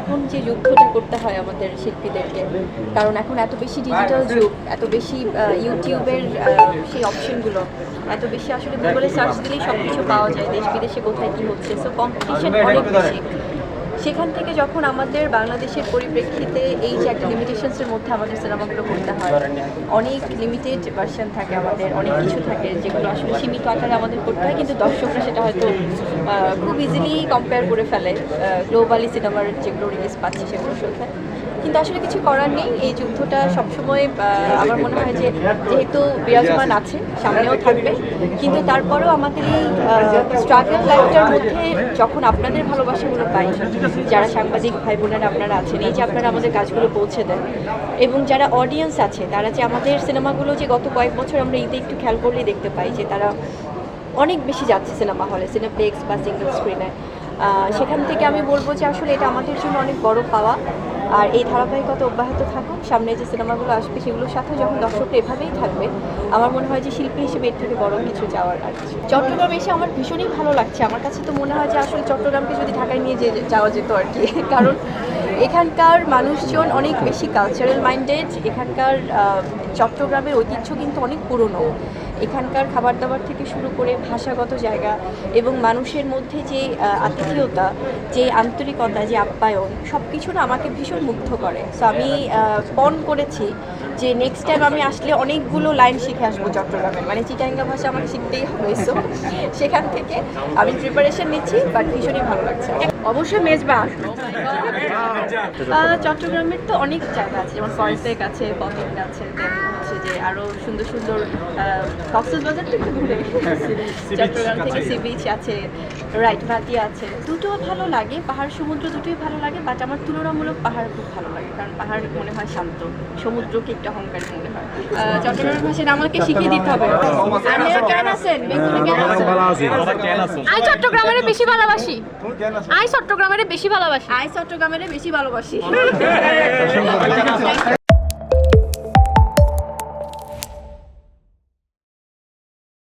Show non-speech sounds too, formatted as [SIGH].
এখন যে যুদ্ধটা করতে হয় আমাদের শিল্পীদেরকে, কারণ এখন এত বেশি ডিজিটাল যুগ, এত বেশি ইউটিউবের সেই অপশনগুলো এত বেশি আসলে গুগলে সার্চ দিলেই সব কিছু পাওয়া যায় দেশ বিদেশে কোথায় কী হচ্ছে সো কম্পিটিশন অনেক বেশি। সেখান থেকে যখন আমাদের বাংলাদেশের পরিপ্রেক্ষিতে এই যে একটা লিমিটেশনসের মধ্যে আমাদের সিনেমাগুলো করতে হয়, অনেক লিমিটেড ভার্সন থাকে আমাদের, অনেক কিছু থাকে যেগুলো আসলে সীমিত আকারে আমাদের করতে হয়, কিন্তু দর্শকরা সেটা হয়তো খুব ইজিলি কম্পেয়ার করে ফেলে। গ্লোবালি সিনেমার যেগুলো রিলিজ পাচ্ছে সেগুলোর সাথে। কিন্তু আসলে কিছু করার নেই। এই যুদ্ধটা সবসময় আমার মনে হয় যে যেহেতু বিরাজমান আছে, সামনেও থাকবে, কিন্তু তারপরেও আমাদের এই স্ট্রাগল লাইফটার মধ্যে যখন আপনাদের ভালোবাসাগুলো পাই যারা সাংবাদিক ভাই বোনেরা আপনারা আছেন, এই যে আপনারা আমাদের কাজগুলো পৌঁছে দেন, এবং যারা অডিয়েন্স আছে, তারা যে আমাদের সিনেমাগুলো যে গত কয়েক বছর আমরা ঈদে একটু খেয়াল করলেই দেখতে পাই যে তারা অনেক বেশি যাচ্ছে সিনেমা হলে সিনেপ্লেক্স বা সিঙ্গেল স্ক্রিনে সেখান থেকে আমি বলব যে আসলে এটা আমাদের জন্য অনেক বড় পাওয়া। আর এই ধারাবাহিকতা অব্যাহত থাকুক, সামনে যে সিনেমাগুলো আসবে সেগুলোর সাথে যখন দর্শকরা এভাবেই থাকবে, আমার মনে হয় যে শিল্পী হিসেবে এর থেকে বড় কিছু যাওয়ার আর। চট্টগ্রাম এসে আমার ভীষণই ভালো লাগছে। আমার কাছে তো মনে হয় যে আসলে চট্টগ্রামকে যদি ঢাকায় নিয়ে যাওয়া যেত আর কি। [LAUGHS] কারণ এখানকার মানুষজন অনেক বেশি কালচারাল মাইন্ডেড এখানকার চট্টগ্রামের ঐতিহ্য কিন্তু অনেক পুরনো। এখানকার খাবার দাবার থেকে শুরু করে ভাষাগত জায়গা এবং মানুষের মধ্যে যে আতিথেয়তা, যে আন্তরিকতা, যে আপ্যায়ন সব কিছু না আমাকে ভীষণ মুগ্ধ করে। সো আমি পণ করেছি যে নেক্সট টাইম আমি আসলে অনেকগুলো লাইন শিখে আসব চট্টগ্রামের। মানে চিটাঙ্গা ভাষা আমাকে শিখতেই হবে সো সেখান থেকে আমি প্রিপারেশন নিচ্ছি বাট ভীষণই ভালো লাগছে। অবশ্যই মেজবা চট্টগ্রামের তো অনেক জায়গা আছে যেমন ফরেস্টেক আছে পকেট আছে হচ্ছে যে আরও সুন্দর সুন্দর কক্সেস বাজার তো একটু দূরে। চট্টগ্রাম থেকে সি বিচ আছে রাইট ভাতি আছে। দুটো ভালো লাগে পাহাড় সমুদ্র দুটোই ভালো লাগে বাট আমার তুলনামূলক পাহাড় খুব ভালো লাগে কারণ পাহাড় মনে হয় শান্ত সমুদ্রকে একটু অহংকারী মনে হয়। চট্টগ্রামের ভাষা আমাকে শিখিয়ে দিতে হবে। আপনারা কেন আছেন বেঙ্গলি কেন আছেন? আই চট্টগ্রামের বেশি ভালোবাসি। আই চট্টগ্রামের বেশি ভালোবাসি। আই চট্টগ্রামের বেশি ভালোবাসি। [LAUGHS]